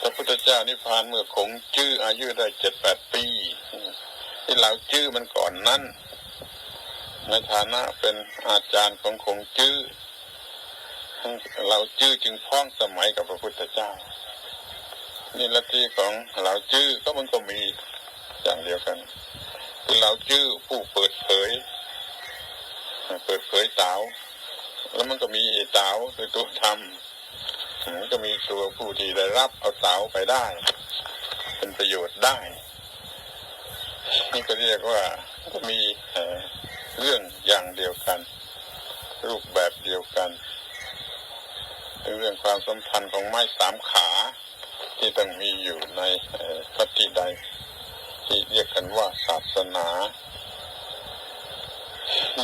พระพุทธเจ้านิพพานเมื่อคงจื้ออายุได้เจ็ดแปดปี ที่เราจื้อมันก่อนนั้น ในฐานะเป็นอาจารย์ของคงจื้อเราจื้อจึงพ้องสมัยกับพระพุทธเจ้า นี่ลัทธิของเราจื้อก็มันก็มีอย่างเดียวกัน คือเราจื้อผู้เปิดเผย เปิดเผยเต๋าแล้วมันก็มีไอ้เต๋าคือตัวธรรมมันก็มีตัวผู้ที่ได้รับเอาเต๋าไปได้ เป็นประโยชน์ได้ นี่ก็เรียกว่าก็มีเรื่องอย่างเดียวกัน รูปแบบเดียวกันเรื่องความสัมพันธ์ของไม้สามขาที่ต้องมีอยู่ในพัติใด ที่เรียกกันว่าศาสนา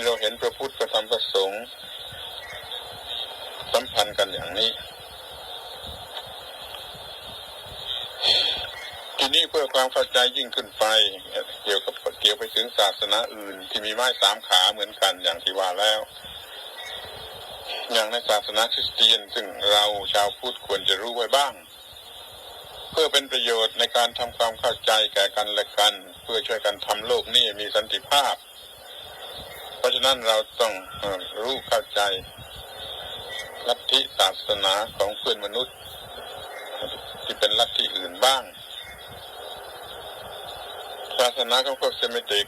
เราเห็นพระพุทธพระธรรมพระสงฆ์สัมพันธ์กันอย่างนี้ ทีนี้เพื่อความเข้าใจยิ่งขึ้นไป เกี่ยวกับเกี่ยวไปถึงศาสนาอื่น ที่มีไม้สามขาเหมือนกันอย่างที่ว่าแล้ว อย่างในศาสนาคริสเตียน ซึ่งเราชาวพุทธควรจะรู้ไว้บ้าง พื่อเป็นประโยชน์ในการทำความเข้าใจแก่กันและกัน เพื่อช่วยกันทำโลกนี้มีสันติภาพ เพราะฉะนั้นเราต้องรู้เข้าใจลัทธิศาสนาของเพื่อนมนุษย์ ที่เป็นลัทธิอื่นบ้าง ศาสนาของพวกเซมิติก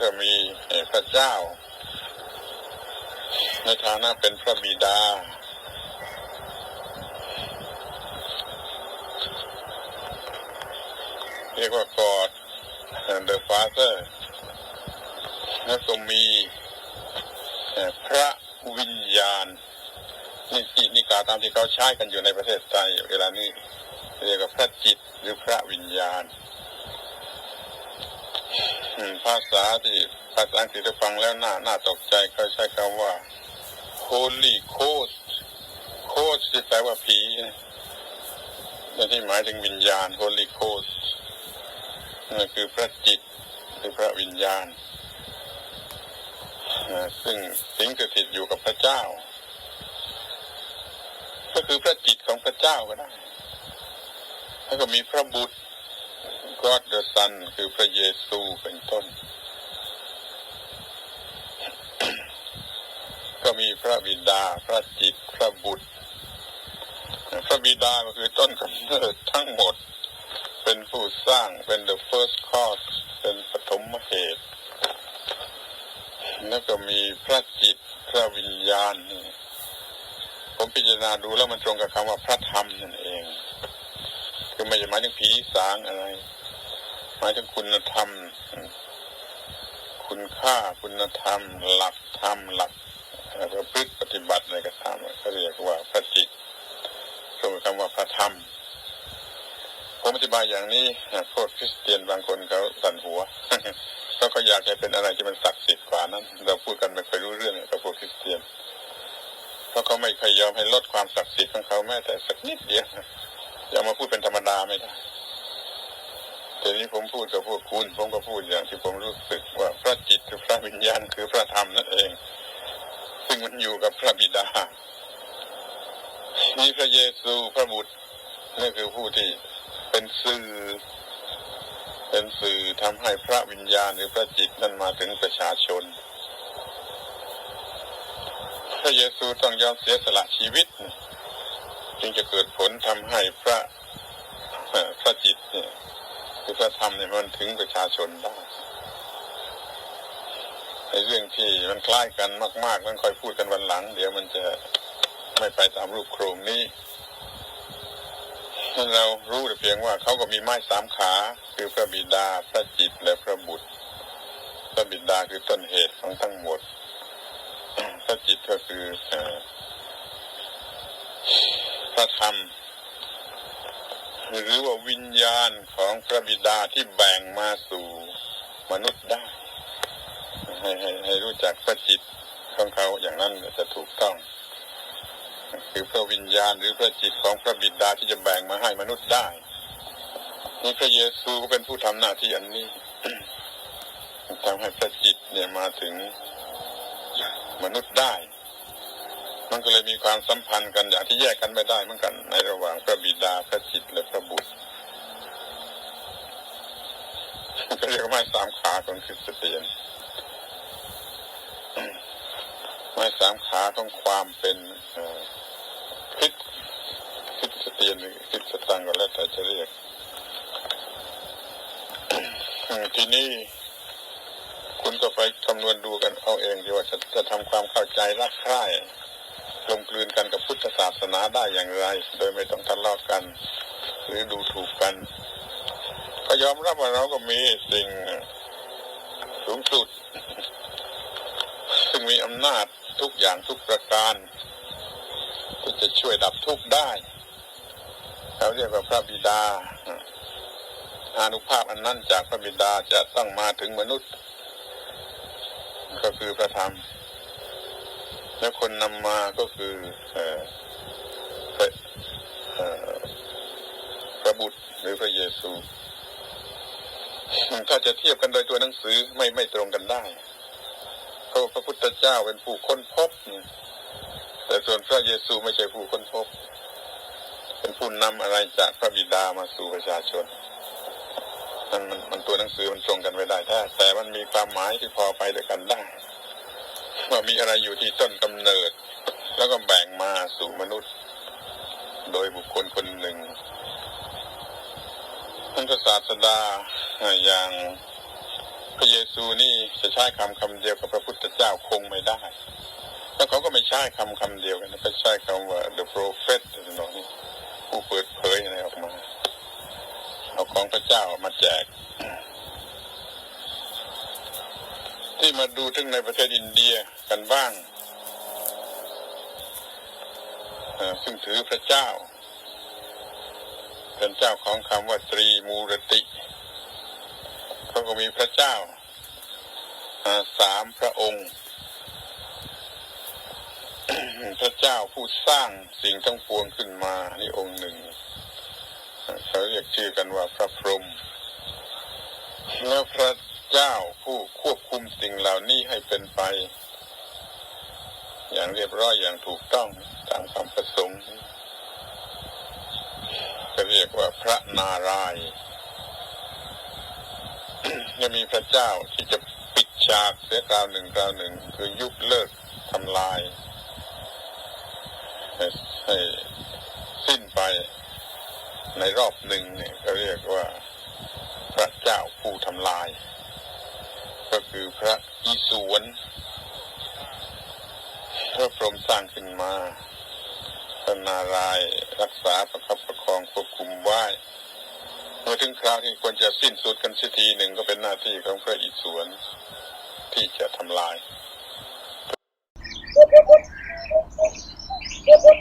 ก็มีพระเจ้า ในฐานะเป็นพระบิดา เรียกว่ากอด the father แล้วก็มีพระวิญญาณนี่ที่นี่กล่าวตามที่เขาใช้กันอยู่ในประเทศไทยเวลานี้ เรียกว่าพระจิตหรือพระวิญญาณภาษาที่ภาษาอังกฤษฟังแล้วน่าน่าตกใจเขาใช้คำว่า Holy Ghost Ghost ที่แปลว่าผีนะนั่นที่หมายถึงวิญญาณ Holy Ghost คือพระจิตหรือพระวิญญาณ ซึ่งสิงสถิตอยู่กับพระเจ้า ก็คือพระจิตของพระเจ้าก็ได้แล้วก็มีพระบุตร God the Son คือพระเยซูเป็นต้น ก็มีพระบิดา พระจิต พระบุตร พระบิดาก็คือต้นกำเนิดทั้งหมด เป็นผู้สร้างเป็น the first cause เป็นปฐมเหตุ แล้วก็มีพระจิตพระวิญญาณ ผมพิจารณาดูแล้วมันตรงกับคำว่าพระธรรมนั่นเอง คือไม่ใช่หมายถึงผีสางอะไร หมายถึงคุณธรรม คุณค่าคุณธรรม หลักธรรมหลักประพฤติปฏิบัติอะไรก็ตามก็เรียกว่าพระจิตรวมกับคำว่าพระธรรม ผมอธิบายอย่างนี้พวกคริสเตียนบางคนเขาสั่นหัวเขาก็อยากจะเป็นอะไรที่มันศักดิ์สิทธิ์กว่านั้น เราพูดกันไม่ค่อยรู้เรื่องกับพวกคริสเตียนเพราะเขาไม่เคยยอมให้ลดความศักดิ์สิทธิ์ของเขาแม้แต่สักนิดเดียวอย่ามาพูดเป็นธรรมดาไม่ได้ทีนี้ผมพูดกับพวกคุณ ผมก็พูดอย่างที่ผมรู้สึกว่าพระจิตคือพระวิญญาณคือพระธรรมนั่นเอง ซึ่งมันอยู่กับพระบิดามีพระเยซูพระบุตรนี่คือผู้ที่ เป็นสื่อ เป็นสื่อทำให้พระวิญญาณหรือพระจิตนั้นมาถึงประชาชน พระเยซูต้องยอมเสียสละชีวิต จึงจะเกิดผลทำให้พระพระจิตเนี่ยคือพระธรรมเนี่ยมันถึงประชาชนได้ในเรื่องที่มันคล้ายกันมากๆมันค่อยพูดกันวันหลัง เดี๋ยวมันจะไม่ไปตามรูปโครงนี้ เรารู้แต่เพียงว่าเขาก็มีไม้สามขา คือพระบิดาพระจิตและพระบุตร พระบิดาคือต้นเหตุของทั้งหมด พระจิตก็คือพระธรรม หรือว่าวิญญาณของพระบิดาที่แบ่งมาสู่มนุษย์ได้ให้ให้ให้รู้จักพระจิตของเขาอย่างนั้นจะถูกต้อง คือพระวิญญาณหรือพระจิตของพระบิดาที่จะแบ่งมาให้มนุษย์ได้นี่พระเยซูก็เป็นผู้ทำหน้าที่อันนี้ทำให้พระจิตเนี่ยมาถึงมนุษย์ได้ มันก็เลยมีความสัมพันธ์กันอย่างที่แยกกันไม่ได้เหมือนกัน ในระหว่างพระบิดาพระจิตและพระบุตรก็เรียกว่าไม้สามขาของคริสเตียนไม้สามขาของความเป็นเอ สเตียนหรือคริสตังก็แล้วแต่จะเรียกทีนี้คุณก็ไปคำนวณดูกันเอาเองดีว่าจะจะทำความเข้าใจรักใคร่กลมกลืนกันกับพุทธศาสนาได้อย่างไร โดยไม่ต้องทะเลาะกัน หรือดูถูกกัน ก็ยอมรับว่าเราก็มีสิ่งสูงสุด ซึ่งมีอำนาจทุกอย่างทุกประการที่จะช่วยดับทุกข์ได้ เขาเรียกว่าพระบิดาอานุภาพอันนั้นจากพระบิดาจะต้องมาถึงมนุษย์ ก็คือพระธรรม และคนนำมาก็คือเออพระพระบุตรหรือพระเยซูถ้าจะเทียบกันโดยตัวหนังสือไม่ไม่ตรงกันได้เพราะพระพุทธเจ้าเป็นผู้ค้นพบแต่ส่วนพระเยซูไม่ใช่ผู้ค้นพบ เป็นผู้นำอะไรจากพระบิดามาสู่ประชาชนมันมันมันตัวหนังสือมันตรงกันไม่ได้แท้แต่มันมีความหมายที่พอไปด้วยกันได้ว่ามีอะไรอยู่ที่ต้นกำเนิด แล้วก็แบ่งมาสู่มนุษย์ โดยบุคคลคนหนึ่งท่านศาสดาอย่างพระเยซูนี่จะใช้คำคำเดียวกับพระพุทธเจ้าคงไม่ได้ แล้วเขาก็ไม่ใช้คำคำเดียวกันนะเขาใช้คำว่า the prophet นองนี้ ผู้เปิดเผยอะไรออกมาเอาของพระเจ้ามาแจก ที่มาดูถึงในประเทศอินเดียกันบ้างซึ่งถือพระเจ้า เป็นเจ้าของคำว่าตรีมูรติเขาก็มีพระเจ้าสามพระองค์ พระเจ้าผู้สร้างสิ่งทั้งปวงขึ้นมา นี่องค์หนึ่งเขาเรียกชื่อกันว่าพระพรหมและพระเจ้าผู้ควบคุมสิ่งเหล่านี้ให้เป็นไป อย่างเรียบร้อยอย่างถูกต้องตามความประสงค์ก็เรียกว่าพระนารายณ์ยังมีพระเจ้าที่จะปิดฉากเสียคราวหนึ่งคราวหนึ่ง คือยุบเลิกทำลาย ให้ให้สิ้นไปในรอบหนึ่งเนี่ยก็เรียกว่าพระเจ้าผู้ทำลาย ก็คือพระอิศวนพระพรหมสร้างขึ้นมาพระนารายรักษาประคับประคองควบคุมไว้เมื่อถึงคราวที่ควรจะสิ้นสุดกันสักทีหนึ่งก็เป็นหน้าที่ของพระอิศวนที่จะทำลาย Eu vou